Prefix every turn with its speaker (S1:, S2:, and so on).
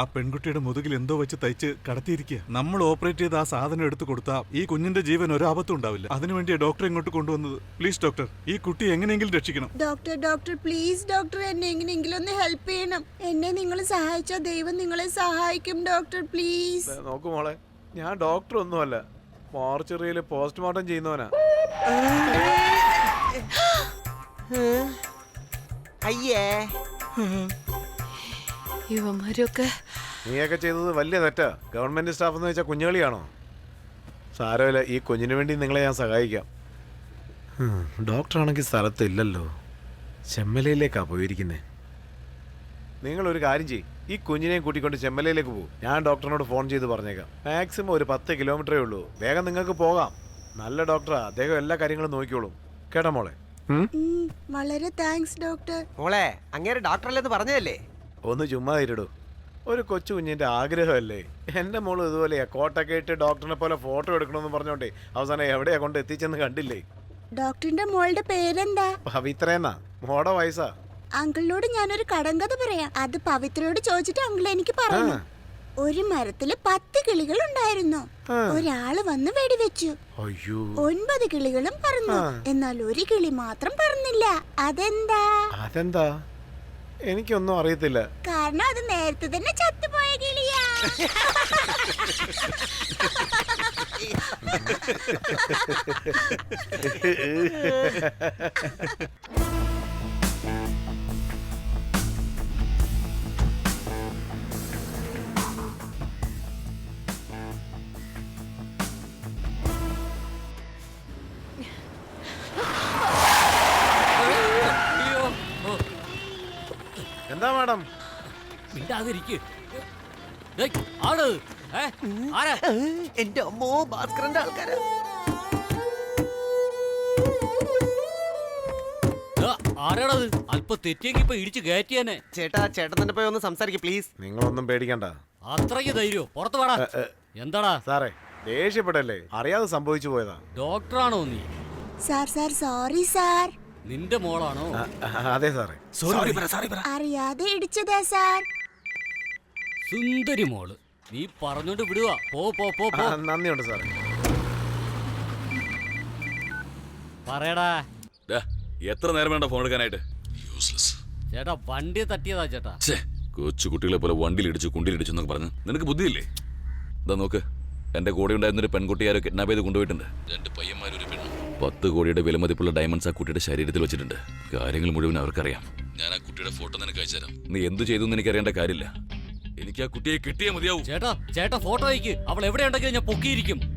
S1: ആ പെൺകുട്ടിയുടെ മുതുകിൽ എന്തോ വെച്ച് തയ്ച്ച് കടത്തിയിരിക്കുക. നമ്മൾ ഓപ്പറേറ്റ് ചെയ്ത് ആ സാധനം എടുത്തു കൊടുത്താൽ ഈ കുഞ്ഞിന്റെ ജീവൻ ഒരാപത്തും ഉണ്ടാവില്ല. അതിനുവേണ്ടിയാ ഡോക്ടർ ഇങ്ങോട്ട് കൊണ്ടുവന്നത്. പ്ലീസ് ഡോക്ടർ ഈ കുട്ടി എങ്ങനെയെങ്കിലും രക്ഷിക്കണം.
S2: ഡോക്ടർ ഡോക്ടർ പ്ലീസ് ഡോക്ടർ എന്നെ എങ്ങനെയെങ്കിലും ഒന്ന് ഹെൽപ്പ് ചെയ്യണം. എന്നെ നിങ്ങൾ സഹായിച്ചാൽ ദൈവം നിങ്ങളെ സഹായിക്കും ഡോക്ടർ പ്ലീസ്.
S3: നോക്കൂ നോക്കു മോളെ ഞാൻ ഡോക്ടർ ഒന്നുമല്ല. മോർച്ചറിയിൽ പോസ്റ്റ്മോർട്ടം ചെയ്യുന്നവനാ.
S4: അയ്യേ.
S5: ഇവന്മാരൊക്കെ
S3: നീയൊക്കെ ചെയ്തത് വലിയ തെറ്റാ. ഗവൺമെന്റ് സ്റ്റാഫ് എന്ന് വെച്ചാൽ കുഞ്ഞുകളിയാണോ? സാരമില്ല ഈ കുഞ്ഞിന് വേണ്ടി നിങ്ങളെ ഞാൻ സഹായിക്കാം. ഡോക്ടറാണെങ്കിൽ സ്ഥലത്ത് ഇല്ലല്ലോ ചെമ്മലയിലേക്കാ പോയിരിക്കുന്നേ. നിങ്ങളൊരു കാര്യം ചെയ്യും. ഈ കുഞ്ഞിനെയും കൂട്ടിക്കൊണ്ട് ചെമ്മലയിലേക്ക് പോകും ഞാൻ ഡോക്ടറിനോട് ഫോൺ ചെയ്ത് പറഞ്ഞേക്കാം. മാക്സിമം ഒരു പത്ത് കിലോമീറ്ററേ ഉള്ളൂ. വേഗം നിങ്ങൾക്ക് പോകാം. നല്ല ഡോക്ടറാ. അദ്ദേഹം എല്ലാ കാര്യങ്ങളും നോക്കിക്കോളും. കേട്ടോ മോളെ?
S2: വളരെ താങ്ക്സ് ഡോക്ടർ.
S4: മോളെ അങ്ങേര് ഡോക്ടറല്ലെന്ന് പറഞ്ഞതല്ലേ?
S3: ഒന്ന് ചുമ്മാ ഇരിടൂ. ഒരു കൊച്ചു കുഞ്ഞിന്റെ ആഗ്രഹമല്ലേ? എന്റെ മോൾ ഇതുപോലെയാ. കോട്ടൊക്കെ ഇട്ട് ഡോക്ടറിനെ പോലെ ഫോട്ടോ എടുക്കണമെന്ന് പറഞ്ഞോണ്ടേ. അവസാനം എവിടെയാ കൊണ്ട് എത്തിച്ചെന്ന് കണ്ടില്ലേ?
S2: ഡോക്ടറിന്റെ മോളുടെ പേരെന്താ?
S3: പവിത്രേന്നാ. മോടെ വയസ്സാ.
S2: അങ്കിളിനോട് ഞാനൊരു കടങ്കഥ പറയാം. അത് പവിത്രയോട് ചോദിച്ചിട്ട് അങ്കിൾ എനിക്ക് പറഞ്ഞു. ഒരു മരത്തിൽ പത്ത് കിളികൾ ഉണ്ടായിരുന്നു. ഒരാൾ വന്ന് വെടിവെച്ചു. ഒൻപത് കിളികളും
S3: പറഞ്ഞു
S2: എന്നാൽ ഒരു കിളി മാത്രം പറന്നില്ല. അതെന്താ?
S3: അതെന്താ? എനിക്കൊന്നും അറിയത്തില്ല.
S2: കാരണം അത് നേരത്തെ തന്നെ ചത്തുപോയ കിളിയാ.
S3: എന്താ മാഡം?
S6: മിണ്ടാതിരിക്ക്. ആൾ ആരാ?
S4: എന്റെ അമ്മോ ഭാസ്കരന്റെ ആൾക്കാര്.
S6: ആരാടത് അല്പ തെറ്റിയെങ്കി ഇപ്പൊ ഇടിച്ച് കയറ്റിയാനെ.
S4: ചേട്ടാ ചേട്ടൻ തന്നെ പോയി ഒന്ന് സംസാരിക്കും പ്ലീസ്
S3: നിങ്ങളൊന്നും പേടിക്കണ്ട.
S6: അത്രയ്ക്ക് ധൈര്യോ പുറത്ത് വാടാ. എന്താടാ?
S3: സാറേ ദേഷ്യപ്പെടല്ലേ? അറിയാതെ സംഭവിച്ചു പോയതാ.
S6: ഡോക്ടറാണോ നീ?
S2: Sir sir sorry sir.
S6: നിന്റെ മോളാണോ?
S3: അതെ സാറേ. സോറി സോറി
S2: അറിയാതെ ഇടിച്ചതാ സാർ.
S6: സുന്ദരി മോൾ നീ പറഞ്ഞോണ്ട് വിടുക പോ പോ പോ പോ.
S3: നന്ദിയുണ്ട് സാറേ.
S6: പറയടാ.
S7: എത്ര നേരം വേണ്ട ഫോൺ എടുക്കാനായിട്ട്? യൂസ്ലെസ്
S6: ചേട്ടാ വണ്ടി തട്ടിയതാ ചേട്ടാ.
S7: ഛേ കൊച്ചു കുട്ടികളെ പോലെ വണ്ടിയിലിടിച്ചു കുണ്ടിലിടിച്ചു എന്നൊക്കെ പറഞ്ഞു നിനക്ക് ബുദ്ധിയില്ലേ? ഇതാ നോക്ക് എന്റെ കൂടെ ഉണ്ടായിരുന്നൊരു പെൺകുട്ടി ആരോ കിഡ്നാപ്പ് ചെയ്ത് കൊണ്ടുപോയിട്ടുണ്ട്. രണ്ട് പയ്യന്മാരും ഒരു പെണ്ണും പത്ത് കോടിയുടെ വിലമതിപ്പുള്ള ഡയമണ്ട്സ് ആ കുട്ടിയുടെ ശരീരത്തിൽ വെച്ചിട്ടുണ്ട്. കാര്യങ്ങൾ മുഴുവൻ അവർക്കറിയാം. ഞാൻ ആ കുട്ടിയുടെ ഫോട്ടോ നിനക്ക് അയച്ചുതരാം നീ എന്ത് ചെയ്തു എന്ന് എനിക്ക് അറിയേണ്ട കാര്യമില്ല. എനിക്ക് ആ കുട്ടിയെ കിട്ടിയേ മതിയാവും.
S6: ചേട്ടാ ചേട്ടാ ഫോട്ടോ അയക്ക്. അവൾ എവിടെയുണ്ടെങ്കിലും ഞാൻ പൊക്കിയിരിക്കും.